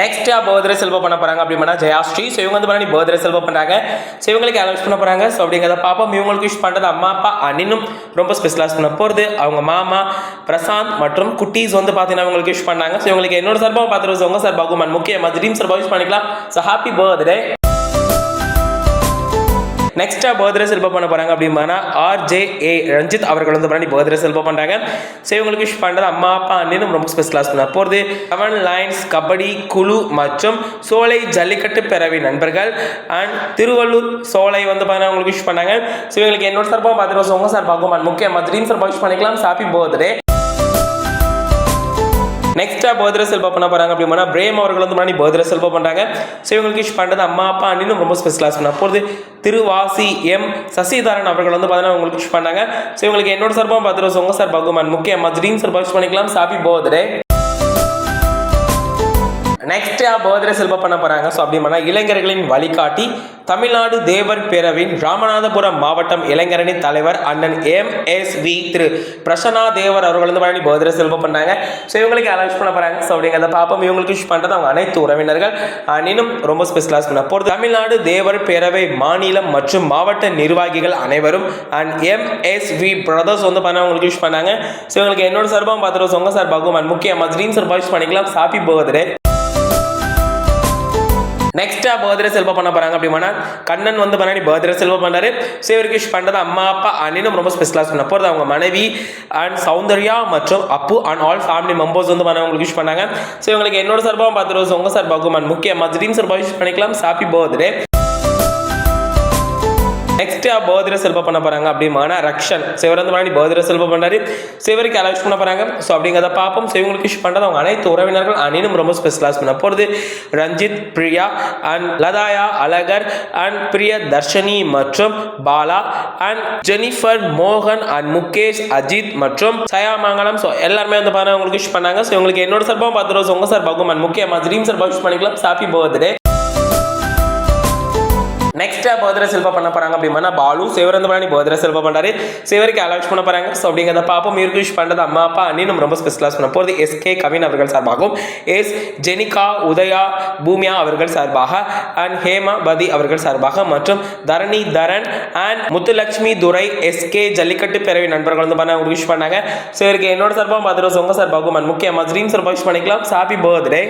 Next birthday செல்வ பண்ண போறாங்க அப்படின்னா ஜெயாஸ்ரீ ஸோ இவங்க வந்து பண்ணி பர்த்டே செல்வ பண்றாங்க. ஸோ இவங்களுக்கு அனௌன்ஸ் பண்ண போறாங்க. ஸோ அப்படிங்கிறத பாப்போம் இவங்களுக்கு விஷ் பண்றது அம்மா அப்பா அண்ணனும் ரொம்ப ஸ்பெஷலாஸ் பண்ண போறது. அவங்க மாமா பிரசாந்த் மற்றும் குட்டீஸ் வந்து பார்த்தீங்கன்னா அவங்களுக்கு விஷ் பண்ணாங்க. ஸோ இவங்களுக்கு என்னோட சார்பாக பார்த்துருவோம் உங்க சார் பகுமான் முக்கியமாக ட்ரீம் சார்பாக விஷ் பண்ணிக்கலாம். ஸோ ஹாப்பி பர்த்டே நெக்ஸ்ட்டாக பர்த்டே செல்ப பண்ண போகிறாங்க அப்படின்னா ஆர்ஜே ஏ ரஞ்சித் அவர்கள் வந்து பண்ணி பர்த்டே செல்ப பண்ணுறாங்க ஸோ இவங்களுக்கு விஷ் பண்ணுறது அம்மா அப்பா அண்ணனும் ரொம்ப ஸ்பெஷலாக பண்ண போகிறது செவன் லைன்ஸ் கபடி குழு மற்றும் சோலை ஜல்லிக்கட்டு பிறவி நண்பர்கள். அண்ட் திருவள்ளூர் சோலை வந்து பார்த்தீங்கன்னா உங்களுக்கு விஷ் பண்ணாங்க. ஸோ இவங்களுக்கு என்னோட சார்பாக பார்த்துட்டு உங்கள் சார்பாகவும் முக்கியமாக த்ரீம் சார்பாக விஷ் பண்ணிக்கலாம். ஹாப்பி பர்த்டே நெக்ஸ்ட்டாக பர்த்டே செல்ப பண்ண போகிறாங்க அப்படின்னா பிரேம் அவர்கள் வந்து முன்னாடி பர்த்டே பண்ணுறாங்க ஸோ இவங்களுக்கு விஷ் பண்ணுறது அம்மா அப்பா அண்ணினும் ரொம்ப ஸ்பெஷலாக பண்ண. போகிறது திருவாசி எம் சசிதரன் அவர்கள் வந்து பார்த்தீங்கன்னா உங்களுக்கு விஷ் பண்ணாங்க ஸோ இவங்களுக்கு என்னோட சார்பாக பார்த்துட்டு உங்கள் சார் பகுமான் முக்கியமாக ட்ரீம் சார்பாக விஷ் பண்ணிக்கலாம். ஹாப்பி பர்த்டே நெக்ஸ்ட் பர்த்டே செல்ப பண்ண போறாங்க. ஸோ அப்படி இளைஞர்களின் வழிகாட்டி தமிழ்நாடு தேவர் பேரவின் ராமநாதபுரம் மாவட்டம் இளைஞரணி தலைவர் அண்ணன் எம் எஸ் வி திரு பிரசன்னா தேவர் அவர்கள் வந்து பண்ணி பர்த்டே செல்வம் பண்ணாங்க ஸோ இவங்களுக்கு அலௌன்ஸ் பண்ண போறாங்க? ஸோ அப்படிங்கிறத பார்ப்போம். இவங்களுக்கு விஷ் பண்ணுறது அவங்க அனைத்து உறவினர்கள். இன்னும் ரொம்ப ஸ்பெஷலாக பண்ண போகிறது தமிழ்நாடு தேவர் பேரவை மாநிலம் மற்றும் மாவட்ட நிர்வாகிகள் அனைவரும் and M S V brothers வந்து பண்ண அவங்களுக்கு விஷ் பண்ணாங்க. ஸோ இவங்களுக்கு என்னோட சார்பாக பார்த்துட்டு சொங்க சார் அண்ட் முக்கியமாக ஸ்ரீன் சார் விஷ் பண்ணிக்கலாம். சாப்பி பர்த்டே நெக்ஸ்டா பர்த்டே செல்வ பண்ண போறாங்க அப்படின்னா கண்ணன் வந்து பண்ணி பர்த்டே செல்வ பண்ணாரு ஸோ இவருக்கு பண்ணுறது அம்மா அப்பா அண்ணனும் ரொம்ப ஸ்பெஷலாக பண்ண போகிறது அவங்க மனைவி அண்ட் சௌந்தர்யா மற்றும் Appu and all family members வந்து பண்ண உங்களுக்கு விஷ் பண்ணாங்க. ஸோ இவங்களுக்கு என்னோட சார்பாக பார்த்துட்டு உங்க சார் பகுமான் முக்கியமாக திடீர்னு சார்பாக விஷ் பண்ணிக்கலாம். ஹாப்பி பர்த்டே நெக்ஸ்ட் பர்த்டே செல்ப பண்ண போறாங்க அப்படிமான ரக்ஷன். சிவர் வந்து முன்னாடி பர்த்டே செல்ப பண்ணாரு சிவருக்கு அலௌஸ் பண்ண போறாங்க. ஸோ அப்படிங்கிறத பார்ப்போம். ஸோ இவங்களுக்கு விஷ் பண்ணுறது அவங்க அனைத்து உறவினர்கள் அணினும் ரொம்ப ஸ்பெஷலாக பண்ண போகிறது ரஞ்சித் பிரியா அண்ட் லதாயா அழகர் அண்ட் பிரிய தர்ஷினி மற்றும் பாலா அண்ட் ஜெனிஃபர் மோகன் அண்ட் முகேஷ் அஜித் மற்றும் சயாமங்கலம் ஸோ எல்லாருமே வந்து பாருங்க உங்களுக்கு விஷ் பண்ணாங்க. ஸோ உங்களுக்கு என்னோட சார்பாக பத்து ரோஸ் உங்க சார் பகுமான் முக்கியமாக ட்ரீம் சார் விஷ் பண்ணிக்கலாம். ஹாப்பி பர்த்டே நெக்ஸ்ட்டாக பர்த்டே செல்பா பண்ண போறாங்க அப்படின்னா பாலு சிவரந்து பண்ணி பர்த்டே செல்பா பண்ணுறாரு சிவருக்கு அலௌன்ஸ் பண்ண போறாங்க. ஸோ அப்படிங்கிறத பாப்போம். இவருக்கு விஷ் பண்ணுறது அம்மா அப்பா அண்ணினும் ரொம்ப ஸ்பெஷலாக பண்ண போகிறது எஸ்கே கவின் அவர்கள் சார்பாகவும் எஸ் ஜெனிகா உதயா பூமியா அவர்கள் சார்பாக அண்ட் ஹேமா பதி அவர்கள் சார்பாக மற்றும் தரணி தரன் அண்ட் முத்துலட்சுமி துரை எஸ்கே ஜல்லிக்கட்டு பிறவி நண்பர்கள் வந்து பண்ண விஷ் பண்ணாங்க. ஸோ இவருக்கு என்னோட சார்பாக பார்த்துட்டு உங்க சார்பாகவும் முக்கியமாக ட்ரீம் சார்பாக விஷ் பண்ணிக்கலாம். Happy birthday